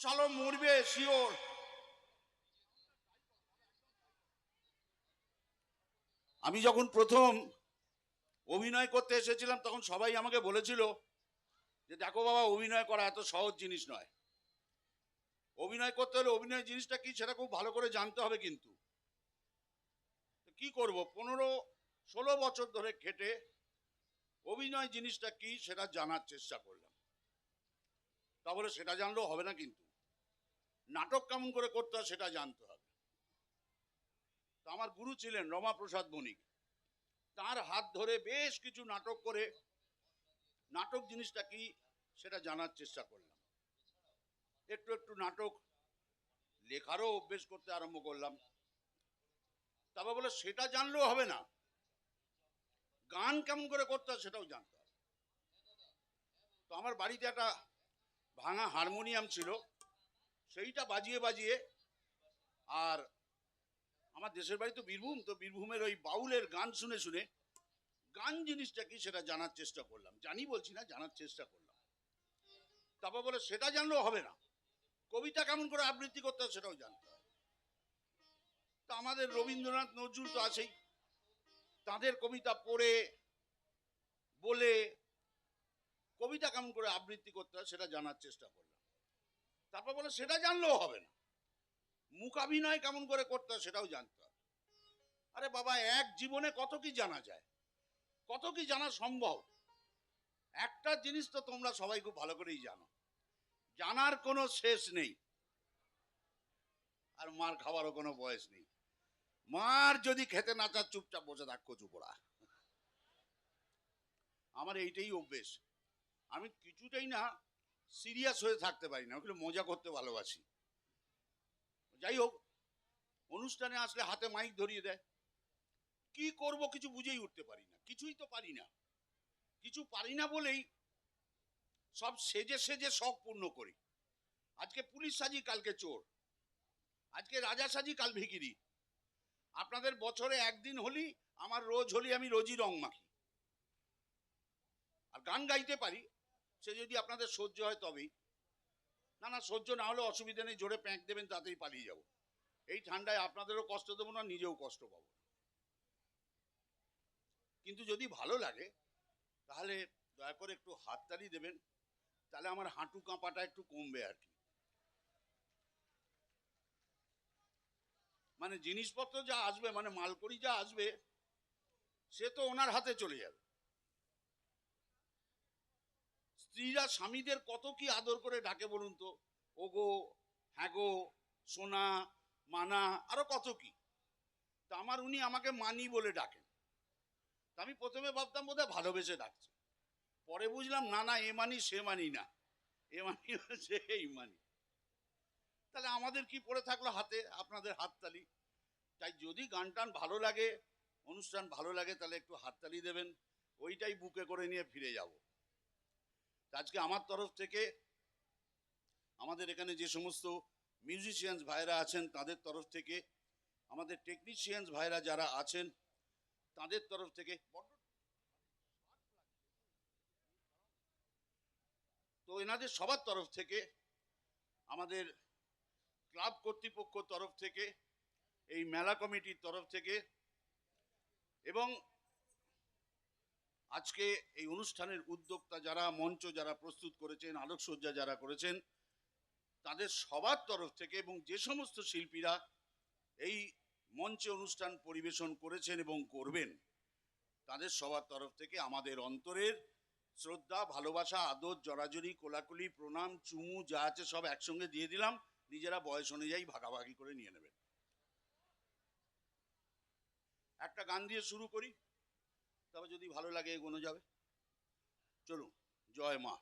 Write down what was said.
কুশালো মরবে, শিওর। আমি যখন প্রথম অভিনয় করতে এসেছিলাম, তখন সবাই আমাকে বলেছিল যে, দেখো বাবা, অভিনয় করা এত সহজ জিনিস নয়। অভিনয় করতে হলে অভিনয় জিনিসটা কি, সেটা খুব ভালো করে জানতে হবে কিন্তু। কি করব? পনেরো, ষোলো বছর ধরে খেটে অভিনয় জিনিসটা কি, সেটা জানার চেষ্টা করলাম। তাহলে সেটা জানলেও হবে না কিন্তু। নাটক কেমন করে করতে হয় সেটা জানতে হবে। তো আমার গুরু ছিলেন রমাপ্রসাদ বণিক। তার হাত ধরে বেশ কিছু নাটক করে, নাটক জিনিসটা কি সেটা জানার চেষ্টা করলাম। একটু একটু নাটক লেখারও অভ্যেস করতে আরম্ভ করলাম। তারপর বলে সেটা জানলেও হবে না। গান কেমন করে করতে হয় সেটাও জানতে হবে। তো আমার বাড়িতে একটা ভাঙা হারমোনিয়াম ছিল। সেইটা বাজিয়ে বাজিয়ে আর আমার দেশের বাড়ি তো বীরভূম, তো বীরভূমের ওই বাউলের গান শুনে শুনে গান জিনিসটা কি সেটা জানার চেষ্টা করলাম। জানি বলছি না, জানার চেষ্টা করলাম। তারপর বলে, সেটা জানলেও হবে না। কবিতা কেমন করে আবৃত্তি করতে হয় সেটাও জানতে হবে। তা আমাদের রবীন্দ্রনাথ নজরুল তো আছেই। তাদের কবিতা পড়ে, বলে কবিতা কেমন করে আবৃত্তি করতে হয় সেটা জানার চেষ্টা করলাম। তারপর বলে, সেটা জানলেও হবে না। মুখাভিনয় কেমন করে করতে হয় সেটাও জানতে হবে। আরে বাবা, এক জীবনে কত কি জানা যায়? কত কি জানা সম্ভব? একটা জিনিস তো তোমরা সবাই খুব ভালো করেই জানো, জানার কোনো শেষ নেই। আর মার খাওয়ারও কোনো বয়স নেই। মার যদি খেতে না চার চুপচাপ বসে থাক কচুপোড়া আমার এইটাই অভ্যেস। আমি কিছুতেই না সিরিয়াস হয়ে থাকতে পারি না, ওগুলো মজা করতে ভালোবাসি। যাই হোক, অনুষ্ঠানে আসলে হাতে মাইক ধরিয়ে দেয়। কি করব কিছু বুঝেই উঠতে পারি না, কিছুই তো পারি না। কিছু পারি না বলেই সব সেজে সেজে শখ পূর্ণ করি। আজকে পুলিশ সাজি, কালকে চোর। আজকে রাজা সাজি, কাল ভিকিরি। আপনাদের বছরে একদিন হলি, আমার রোজ হলি আমি রোজই রং মাখি। আর গান গাইতে পারি সে যদি আপনাদের সহ্য হয় তবেই। না না, সহ্য না হলে অসুবিধা নেই, জোরে প্যাঁক দেবেন, তাতেই পালিয়ে যাব। এই ঠান্ডায় আপনাদেরও কষ্ট দেবো না, নিজেও কষ্ট পাবো কিন্তু যদি ভালো লাগে, তাহলে দয়া করে একটু হাততালি দেবেন, তাহলে আমার হাঁটু কাঁপাটা একটু কমবে আর কি। মানে জিনিসপত্র যা আসবে মানে মালকড়ি যা আসবে, সে তো ওনার হাতে চলে যাবে। স্ত্রীরা স্বামীদের কত কি আদর করে ডাকে বলুন তো? ওগো হ্যাগো সোনা, মানা, আরও কত কি? তা আমার উনি আমাকে মানি বলে ডাকেন। তা আমি প্রথমে ভাবতাম বোধহয় ভালোবেসে ডাকছে। পরে বুঝলাম, না না, এ মানি, সে মানি না। এ মানি হচ্ছে এই মানি। তাহলে আমাদের কি পড়ে থাকল হাতে, আপনাদের হাততালি? তাই যদি গান টান ভালো লাগে, অনুষ্ঠান ভালো লাগে, তাহলে একটু হাততালি দেবেন। ওইটাই বুকে করে নিয়ে ফিরে যাব। আজকে আমার তরফ থেকে আমাদের এখানে যে সমস্ত মিউজিশিয়ানস ভাইরা আছেন, তাদের তরফ থেকে, আমাদের টেকনিশিয়ানস ভাইরা যারা আছেন, তাদের তরফ থেকে তো এনাদের সবার তরফ থেকে, আমাদের ক্লাব কর্তৃপক্ষ তরফ থেকে, এই মেলা কমিটির তরফ থেকে এবং আজকে এই অনুষ্ঠানের উদ্যোক্তা যারা, মঞ্চ যারা প্রস্তুত করেছেন, আলোকসজ্জা যারা করেছেন, তাদের সবার তরফ থেকে এবং যে সমস্ত শিল্পীরা এই মঞ্চে অনুষ্ঠান পরিবেশন করেছেন এবং করবেন, তাদের সবার তরফ থেকে আমাদের অন্তরের শ্রদ্ধা, ভালোবাসা, আদর, জরাজরি, কোলাকুলি, প্রণাম, চুমু যা আছে সব একসঙ্গে দিয়ে দিলাম। নিজেরা বয়স অনুযায়ী ভাগাভাগি করে নিয়ে নেবেন। একটা গান দিয়ে শুরু করি। তবে যদি ভালো লাগে এগোনো যাবে। চলুন জয় মা।